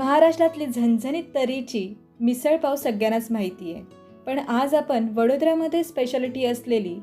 महाराष्ट्रातली झणझणीत तरीची मिसळपाव सगळ्यांनाच माहिती आहे. पण आज आपण वडोदरामध्ये स्पेशालिटी असलेली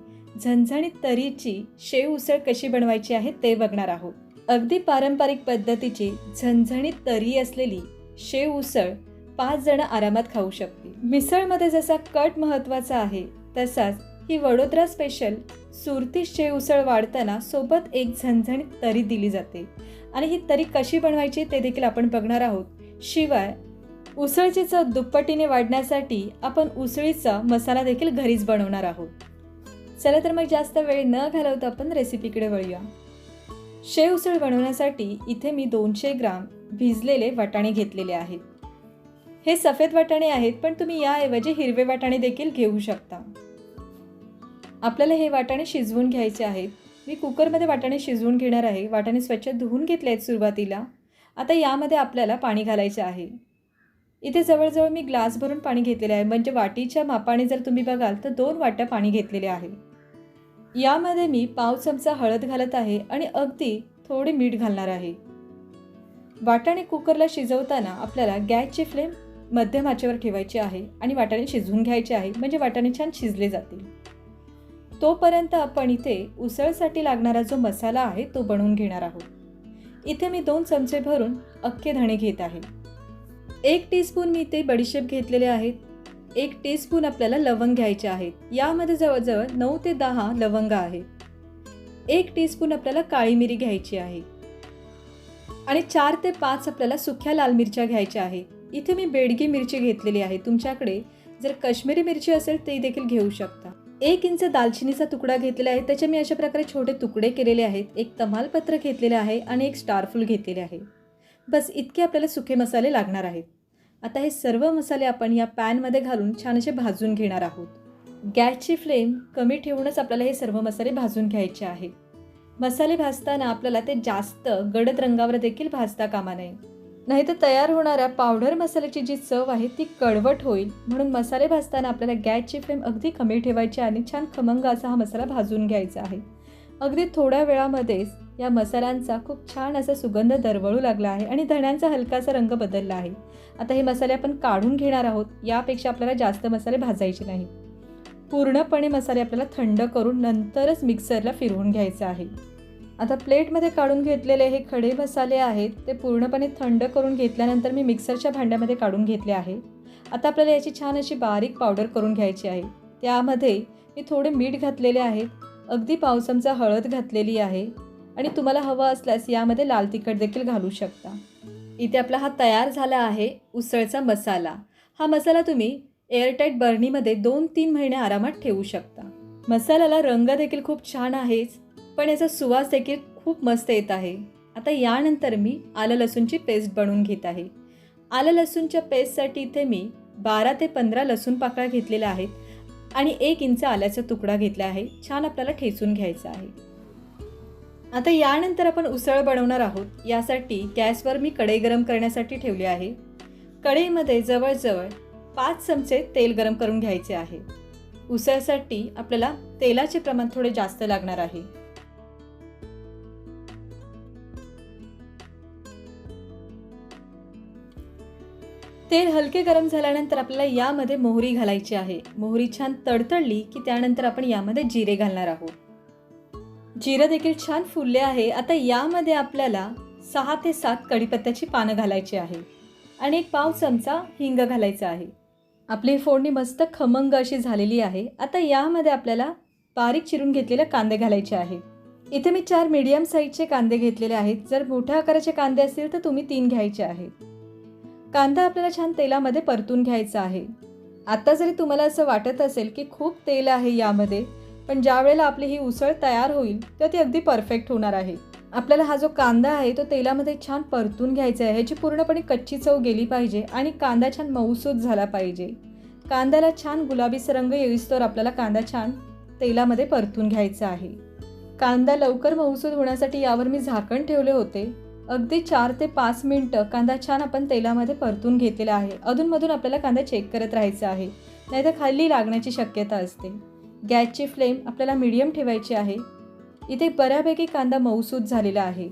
झणझणीत तरीची शेव उसळ कशी बनवायची आहे ते बघणार आहोत. अगदी पारंपरिक पद्धतीची झणझणीत तरी असलेली शेव उसळ पाच जण आरामात खाऊ शकतील. मिसळमध्ये जसा कट महत्त्वाचा आहे तसाच ही वडोदरा स्पेशल सुरती शेव उसळ वाढताना सोबत एक झणझणीत तरी दिली जाते. आणि ही तरी कशी बनवायची ते देखील आपण बघणार आहोत. शिवाय उसळची चव दुप्पटीने वाढण्यासाठी आपण उसळीचा मसाला देखील घरीच बनवणार आहोत. चला तर मग जास्त वेळ न घालवता आपण रेसिपीकडे वळूया. शेव उसळ बनवण्यासाठी इथे मी दोनशे ग्राम भिजलेले वाटाणे घेतलेले आहेत. हे सफेद वाटाणे आहेत पण तुम्ही याऐवजी हिरवे वाटाणे देखील घेऊ शकता. आपल्याला हे वाटाणे शिजवून घ्यायचे आहेत. मी कुकरमध्ये वाटाणे शिजवून घेणार आहे. वाटाणे स्वच्छ धुवून घेतले आहेत सुरुवातीला. आता यामध्ये आपल्याला पाणी घालायचे आहे. इथे जवळजवळ मी ग्लास भरून पाणी घेतलेले आहे. म्हणजे वाटीच्या मापाने जर तुम्ही बघाल तर दोन वाट्या पाणी घेतलेले आहे. यामध्ये मी पाव चमचा हळद घालत आहे आणि अगदी थोडे मीठ घालणार आहे. वाटाणे कुकरला शिजवताना आपल्याला गॅसची फ्लेम मध्यम आचेवर ठेवायची आहे आणि वाटाणे शिजवून घ्यायचे आहे. म्हणजे वाटाणे छान शिजले जातील. तोपर्यंत आपण इथे उसळसाठी लागणारा जो मसाला आहे तो बनवून घेणार आहोत. इथे मी दोन चमचे भरून अख्खे धणे घेत आहे. एक टीस्पून मी इथे बडीशेप घेतलेले आहेत. एक टीस्पून आपल्याला लवंग घ्यायचे आहेत. यामध्ये जवळजवळ नऊ ते दहा लवंग आहे. एक टीस्पून आपल्याला काळी मिरी घ्यायची आहे. आणि चार ते पाच आपल्याला सुक्या लाल मिरच्या घ्यायच्या आहेत इथे मी बेडगी मिरची घेतलेली आहे. तुमच्याकडे जर काश्मीरी मिरची असेल ते देखील घेऊ शकता. एक इंच दालचिनीचा तुकडा घेतलेला आहे. त्याचे मी अशा प्रकारे छोटे तुकडे केलेले आहेत. एक तमालपत्र घेतलेले आहे आणि एक स्टारफुल घेतलेले आहे. बस इतके आपल्याला सुके मसाले लागणार आहेत. आता हे सर्व मसाले आपण या पॅनमध्ये घालून छान असे भाजून घेणार आहोत. गॅसची फ्लेम कमी ठेवूनच आपल्याला हे सर्व मसाले भाजून घ्यायचे आहे. मसाले भाजताना आपल्याला ते जास्त गडद रंगावर देखील भाजता कामा नये. नाहीतर तयार होणाऱ्या पावडर मसाल्याची जी चव आहे ती कडवट होईल. म्हणून मसाले भाजताना आपल्याला गॅसची फ्लेम अगदी कमी ठेवायची आणि छान खमंग असा हा मसाला भाजून घ्यायचा आहे. अगदी थोड्या वेळामध्येच या मसाल्यांचा खूप छान असा सुगंध दरवळू लागला आहे आणि धण्यांचा हलकासा रंग बदलला आहे. आता हे मसाले आपण काढून घेणार आहोत यापेक्षा आपल्याला जास्त मसाले भाजायचे नाही पूर्णपणे मसाले आपल्याला थंड करून नंतरच मिक्सरला फिरवून घ्यायचं आहे. आता प्लेटमध्ये काढून घेतलेले हे खडे मसाले आहेत ते पूर्णपणे थंड करून घेतल्यानंतर मी मिक्सरच्या भांड्यामध्ये काढून घेतले आहे. आता आपल्याला याची छान अशी बारीक पावडर करून घ्यायची आहे. त्यामध्ये मी थोडे मीठ घातलेले आहेत अगदी पाव चमचा हळद घातलेली आहे. आणि तुम्हाला हवं असल्यास यामध्ये लाल तिखट देखील घालू शकता. इथे आपला हा तयार झाला आहे उसळचा मसाला. हा मसाला तुम्ही एअरटाईट बर्नीमध्ये दोन तीन महिने आरामात ठेवू शकता. मसाल्याला रंग देखील खूप छान आहेच. पण याचा सुवास देखील खूप मस्त येत आहे. आता यानंतर मी आलं लसूणची पेस्ट बनवून घेत आहे. आलं लसूणच्या पेस्टसाठी इथे मी बारा ते पंधरा लसूण पाकळ्या घेतलेल्या आहेत आणि एक इंच आल्याचा तुकडा घेतला आहे. छान आपल्याला ठेचून घ्यायचा आहे. आता यानंतर आपण उसळ बनवणार आहोत. यासाठी गॅसवर मी कढई गरम करण्यासाठी ठेवली आहे. कढईमध्ये जवळजवळ पाच चमचे तेल गरम करून घ्यायचे आहे. उसळसाठी आपल्याला तेलाचे प्रमाण थोडे जास्त लागणार आहे. तेल हलके गरम झाल्यानंतर आपल्याला यामध्ये मोहरी घालायची आहे. मोहरी छान तडतडली की त्यानंतर आपण यामध्ये जिरे घालणार आहोत. जिरं देखील छान फुलले आहे. आता यामध्ये आपल्याला सहा ते सात कढीपत्त्याची पानं घालायची आहे आणि एक पाव चमचा हिंग घालायचा आहे. आपली फोडणी मस्त खमंग अशी झालेली आहे. आता यामध्ये आपल्याला बारीक चिरून घेतलेले कांदे घालायचे आहे. इथे मी चार मीडियम साईजचे कांदे घेतलेले आहेत. जर मोठ्या आकाराचे कांदे असतील तर तुम्ही तीन घ्यायचे आहेत कांदा आपल्याला छान तेलामध्ये परतून घ्यायचा आहे. आत्ता जरी तुम्हाला असं वाटत असेल की खूप तेल आहे यामध्ये पण ज्या वेळेला आपली ही उसळ तयार होईल तर ती अगदी परफेक्ट होणार आहे. आपल्याला हा जो कांदा आहे तो तेलामध्ये छान परतून घ्यायचा आहे. ह्याची पूर्णपणे कच्ची चव गेली पाहिजे आणि कांदा छान मऊसूद झाला पाहिजे. कांद्याला छान गुलाबीचा रंग येईस्तोवर आपल्याला कांदा छान तेलामध्ये परतून घ्यायचा आहे. कांदा लवकर मऊसूद होण्यासाठी यावर मी झाकण ठेवले होते. अगदी चार ते पाच मिनटं कांदा छान आपण तेलामध्ये परतून घेतलेला आहे. अधूनमधून आपल्याला कांदा चेक करत राहायचा आहे. नाहीतर खाली लागण्याची शक्यता असते. गॅसची फ्लेम आपल्याला मिडियम ठेवायची आहे. इथे बऱ्यापैकी कांदा मऊसूद झालेला आहे.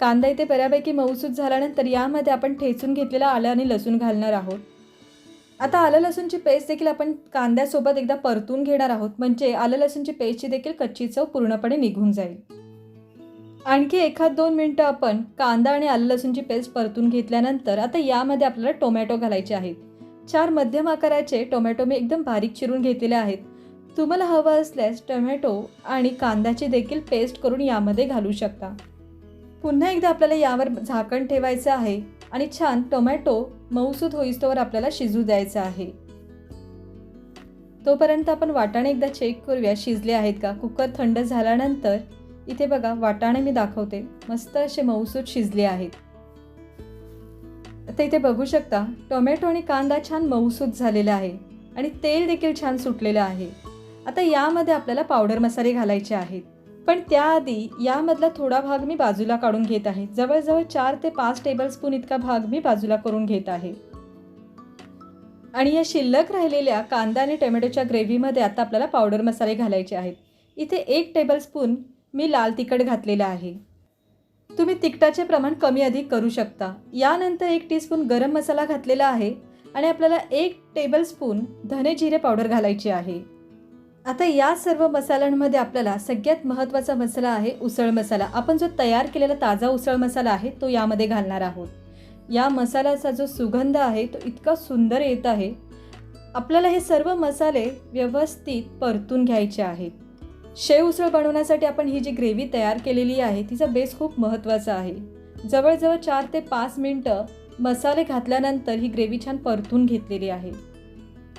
कांदा इथे बऱ्यापैकी मऊसूत झाल्यानंतर यामध्ये आपण ठेचून घेतलेला आलं आणि लसूण घालणार आहोत. आता आलं लसूणची पेस्ट देखील आपण कांद्यासोबत एकदा परतून घेणार आहोत. म्हणजे आलं लसूणची पेस्टची देखील कच्ची चव पूर्णपणे निघून जाईल. आणखी एखाद दोन मिनटं आपण कांदा आणि आलं लसूणची पेस्ट परतून घेतल्यानंतर आता यामध्ये आपल्याला टोमॅटो घालायचे आहेत. चार मध्यम आकाराचे टोमॅटो मी एकदम बारीक चिरून घेतलेले आहेत. तुम्हाला हवं असल्यास टोमॅटो आणि कांद्याची देखील पेस्ट करून यामध्ये घालू शकता. पुन्हा एकदा आपल्याला यावर झाकण ठेवायचं आहे आणि छान टोमॅटो मऊसूद होईस्तोवर आपल्याला शिजू द्यायचं आहे. तोपर्यंत आपण वाटाणे एकदा चेक करूया शिजले आहेत का? कुकर थंड झाल्यानंतर इथे बघा वाटाणे मी दाखवते. मस्त असे मऊसूत शिजले आहेत. आता इथे बघू शकता टोमॅटो आणि कांदा छान मऊसूत झालेला आहे आणि तेल देखील छान सुटलेलं आहे. आता यामध्ये आपल्याला पावडर मसाले घालायचे आहेत. पण त्याआधी यामधला थोडा भाग मी बाजूला काढून घेत आहे. जवळजवळ चार ते पाच टेबलस्पून इतका भाग मी बाजूला करून घेत आहे. आणि या शिल्लक राहिलेल्या कांदा आणि टोमॅटोच्या ग्रेव्हीमध्ये आता आपल्याला पावडर मसाले घालायचे आहेत. इथे एक टेबलस्पून मी लाल तिखट घातलेलं आहे. तुम्ही तिखटाचे प्रमाण कमी अधिक करू शकता. यानंतर एक टीस्पून गरम मसाला घातलेला आहे आणि आपल्याला एक टेबलस्पून धने जिरे पावडर घालायची आहे. आता या सर्व मसाल्यांमध्ये आपल्याला सगळ्यात महत्त्वाचा मसाला आहे उसळ मसाला. आपण जो तयार केलेला ताजा उसळ मसाला आहे तो यामध्ये घालणार आहोत. या मसाल्याचा जो सुगंध आहे तो इतका सुंदर येत आहे. आपल्याला हे सर्व मसाले व्यवस्थित परतून घ्यायचे आहेत. शेव उसळ बनवण्यासाठी आपण ही जी ग्रेव्ही तयार केलेली आहे तिचा बेस खूप महत्त्वाचा आहे. जवळजवळ चार ते पाच मिनटं मसाले घातल्यानंतर ही ग्रेव्ही छान परतून घेतलेली आहे.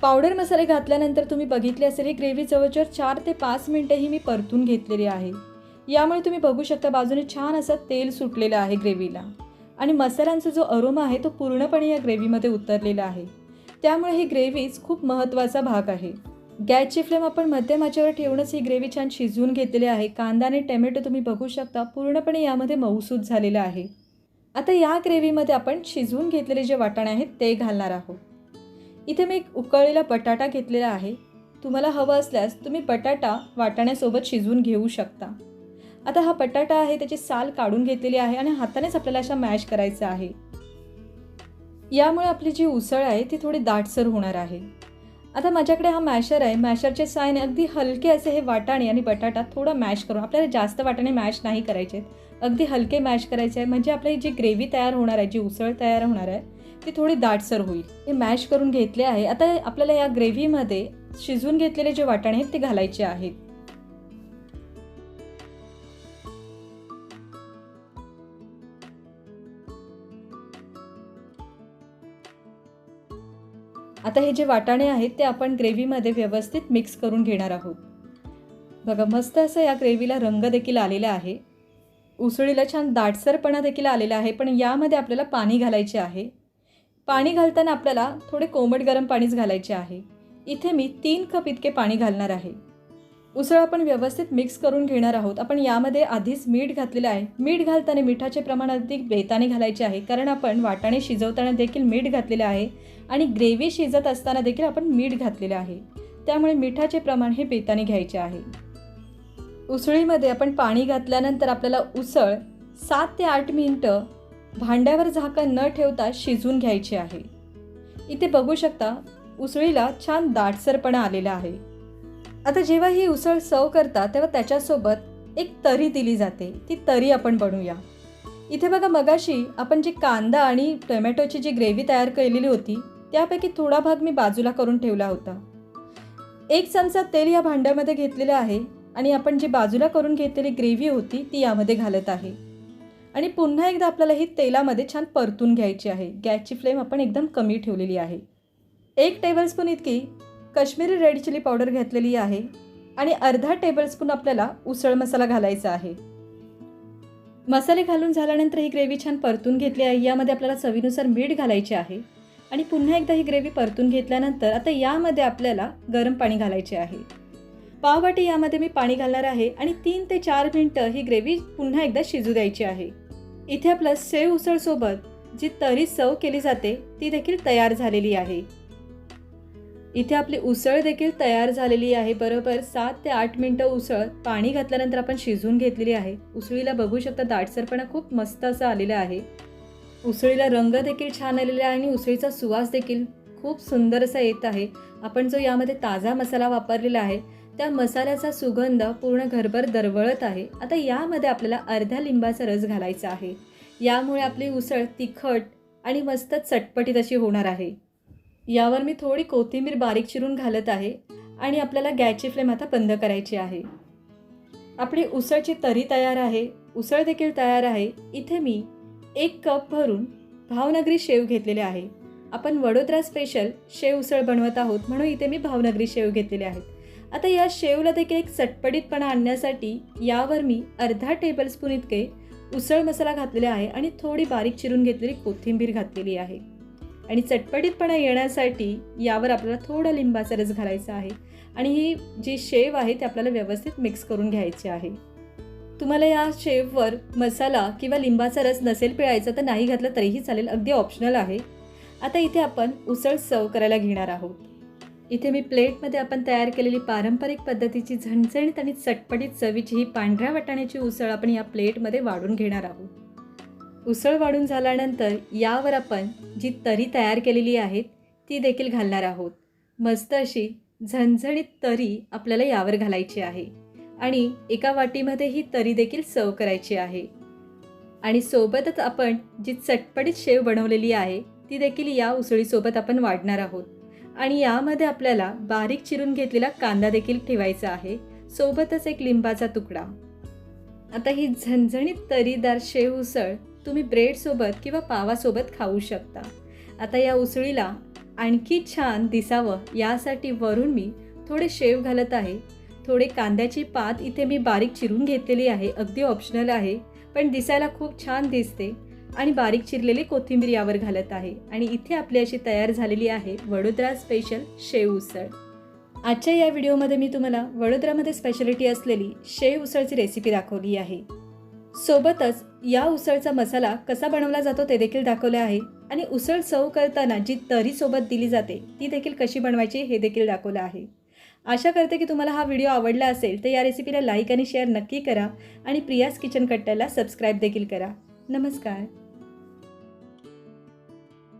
पावडर मसाले घातल्यानंतर तुम्ही बघितले असेल ही ग्रेव्ही जवळजवळ चार ते पाच मिनटं ही मी परतून घेतलेली आहे. यामुळे तुम्ही बघू शकता बाजूने छान असं तेल सुटलेलं आहे ग्रेव्हीला. आणि मसाल्यांचा जो अरोमा आहे तो पूर्णपणे या ग्रेव्हीमध्ये उतरलेला आहे. त्यामुळे ही ग्रेव्हीच खूप महत्त्वाचा भाग आहे. गॅसची फ्लेम आपण मध्यम आचेवर ठेवूनच ही ग्रेव्ही छान शिजवून घेतलेली आहे. कांदा आणि टमॅटो तुम्ही बघू शकता पूर्णपणे यामध्ये मऊसूद झालेलं आहे. आता या ग्रेव्हीमध्ये आपण शिजवून घेतलेले जे वाटाणे आहेत ते घालणार आहोत. इथे मी एक उकळलेला बटाटा घेतलेला आहे. तुम्हाला हवं असल्यास तुम्ही बटाटा वाटाण्यासोबत शिजवून घेऊ शकता. आता हा बटाटा आहे त्याची साल काढून घेतलेली आहे आणि हातानेच आपल्याला अशा मॅश करायचं आहे. यामुळे आपली जी उसळ आहे ती थोडी दाटसर होणार आहे. आता माझ्याकडे हा मॅशर आहे. मॅशरचे सायने अगदी हलके असे हे वाटाणे आणि बटाटा थोडा मॅश करून. आपल्याला जास्त वाटाणे मॅश नाही करायचे. अगदी हलके मॅश करायचे आहे. म्हणजे आपली जी ग्रेव्ही तयार होणार आहे जी उसळ तयार होणार आहे ती थोडी दाटसर होईल. हे मॅश करून घेतले आहे. आता आपल्याला या ग्रेव्हीमध्ये शिजवून घेतलेले जे वाटाणे आहेत ते घालायचे आहेत. आता हे जे वाटाणे आहेत ते आपण ग्रेव्हीमध्ये व्यवस्थित मिक्स करून घेणार आहोत. बघा मस्त असं या ग्रेव्हीला रंग देखील आलेला आहे. उसळीला छान दाटसरपणा देखील आलेला आहे पण यामध्ये आपल्याला पाणी घालायचे आहे. पाणी घालताना आपल्याला थोडे कोमट गरम पाणीच घालायचे आहे. इथे मी तीन कप इतके पाणी घालणार आहे. उसळ आपण व्यवस्थित मिक्स करून घेणार आहोत. आपण यामध्ये आधीच मीठ घातलेलं आहे. मीठ घालताना मिठाचे प्रमाण अगदी बेताने घालायचे आहे. कारण आपण वाटाणे शिजवताना देखील मीठ घातलेलं आहे आणि ग्रेव्ही शिजत असताना देखील आपण मीठ घातलेलं आहे. त्यामुळे मिठाचे प्रमाण हे बेताने घ्यायचे आहे. उसळीमध्ये आपण पाणी घातल्यानंतर आपल्याला उसळ सात ते आठ मिनटं भांड्यावर झाकण न ठेवता शिजून घ्यायची आहे. इथे बघू शकता उसळीला छान दाटसरपणा आलेला आहे. आता जेव्हा ही उसळ सव करता तेव्हा त्याच्यासोबत एक तरी दिली जाते. ती तरी आपण बनवूया. इथे बघा मगाशी आपण जी कांदा आणि टोमॅटोची जी ग्रेव्ही तयार केलेली होती त्यापैकी थोडा भाग मी बाजूला करून ठेवला होता. एक चमचा तेल या भांड्यामध्ये घेतलेलं आहे आणि आपण जी बाजूला करून घेतलेली ग्रेव्ही होती ती यामध्ये घालत आहे. आणि पुन्हा एकदा आपल्याला ही तेलामध्ये छान परतून घ्यायची आहे. गॅसची फ्लेम आपण एकदम कमी ठेवलेली आहे. एक टेबलस्पून इतकी काश्मीरी रेड चिली पावडर घेतलेली आहे आणि अर्धा टेबलस्पून आपल्याला उसळ मसाला घालायचा आहे. मसाले घालून झाल्यानंतर ही ग्रेव्ही छान परतून घेतली आहे. यामध्ये आपल्याला चवीनुसार मीठ घालायचे आहे आणि पुन्हा एकदा ही ग्रेव्ही परतून घेतल्यानंतर आता यामध्ये आपल्याला गरम पाणी घालायचे आहे. पाववाटी यामध्ये मी पाणी घालणार आहे आणि तीन ते चार मिनटं ही ग्रेव्ही पुन्हा एकदा शिजू द्यायची आहे. इथे आपलं सेव उसळसोबत जी तरी सर्व केली जाते ती देखील तयार झालेली आहे. इथे आपली उसळ देखील तयार झालेली आहे. बरोबर सात ते आठ मिनटं उसळ पाणी घातल्यानंतर आपण शिजवून घेतलेली आहे. उसळीला बघू शकता दाटसरपणा खूप मस्त असा आलेला आहे. उसळीला रंग देखील छान आलेला आहे आणि उसळीचा सुवास देखील खूप सुंदर असा येत आहे. आपण जो यामध्ये ताजा मसाला वापरलेला आहे त्या मसाल्याचा सुगंध पूर्ण घरभर दरवळत आहे. आता यामध्ये आपल्याला अर्ध्या लिंबाचा रस घालायचा आहे. यामुळे आपली उसळ तिखट आणि मस्त चटपटीत अशी होणार आहे. यावर मी थोडी कोथिंबीर बारीक चिरून घालत आहे आणि आपल्याला गॅसची फ्लेम आता बंद करायची आहे. आपली उसळची तरी तयार आहे उसळ देखील तयार आहे. इथे मी एक कप भरून भावनगरी शेव घेतलेले आहे. आपण वडोदरा स्पेशल शेव उसळ बनवत आहोत म्हणून इथे मी भावनगरी शेव घेतलेले आहेत. आता या शेवला देखील एक चटपटीतपणा आणण्यासाठी यावर मी अर्धा टेबलस्पून इतके उसळ मसाला घातलेला आहे आणि थोडी बारीक चिरून घेतलेली कोथिंबीर घातलेली आहे. आणि चटपटीतपणा येण्यासाठी यावर आपल्याला थोडा लिंबाचा रस घालायचा आहे. आणि ही जी शेव आहे ती आपल्याला व्यवस्थित मिक्स करून घ्यायची आहे. तुम्हाला या शेववर मसाला किंवा लिंबाचा रस नसेल पिळायचा तर नाही घातला तरीही चालेल. अगदी ऑप्शनल आहे. आता इथे आपण उसळ सर्व करायला घेणार आहोत. इथे मी प्लेटमध्ये आपण तयार केलेली पारंपरिक पद्धतीची झणझणीत आणि चटपटीत चवीची ही पांढऱ्या वाटाण्याची उसळ आपण या प्लेटमध्ये वाढून घेणार आहोत. उसळ वाढून झाल्यानंतर यावर आपण जी तरी तयार केलेली आहे ती देखील घालणार आहोत. मस्त अशी झणझणीत तरी आपल्याला यावर घालायची आहे आणि एका वाटीमध्ये ही तरी देखील सर्व करायची आहे. आणि सोबतच आपण जी चटपटीत शेव बनवलेली आहे ती देखील या उसळीसोबत आपण वाढणार आहोत. आणि यामध्ये आपल्याला बारीक चिरून घेतलेला कांदा देखील ठेवायचा आहे सोबतच एक लिंबाचा तुकडा. आता ही झणझणीत तरीदार शेव उसळ तुम्ही ब्रेडसोबत किंवा पावासोबत खाऊ शकता. आता या उसळीला आणखी छान दिसावं यासाठी वरून मी थोडे शेव घालत आहे. थोडे कांद्याची पात इथे मी बारीक चिरून घेतलेली आहे. अगदी ऑप्शनल आहे पण दिसायला खूप छान दिसते आणि बारीक चिरलेली कोथिंबीर यावर घालत आहे. आणि इथे आपली अशी तयार झालेली आहे वडोदरा स्पेशल शेव उसळ. आजच्या या व्हिडिओमध्ये मी तुम्हाला वडोदरामध्ये स्पेशालिटी असलेली शेव उसळची रेसिपी दाखवली आहे. सोबतच या उसळचा मसाला कसा बनवला जातो ते देखील दाखवले आहे. आणि उसळ चव करताना जी तरी सोबत दिली जाते ती देखील कशी बनवायची हे देखील दाखवलं आहे. आशा करते की तुम्हाला हा व्हिडिओ आवडला असेल तर या रेसिपीला लाईक आणि शेअर नक्की करा आणि प्रियास किचन कट्ट्याला सबस्क्राईब देखील करा. नमस्कार.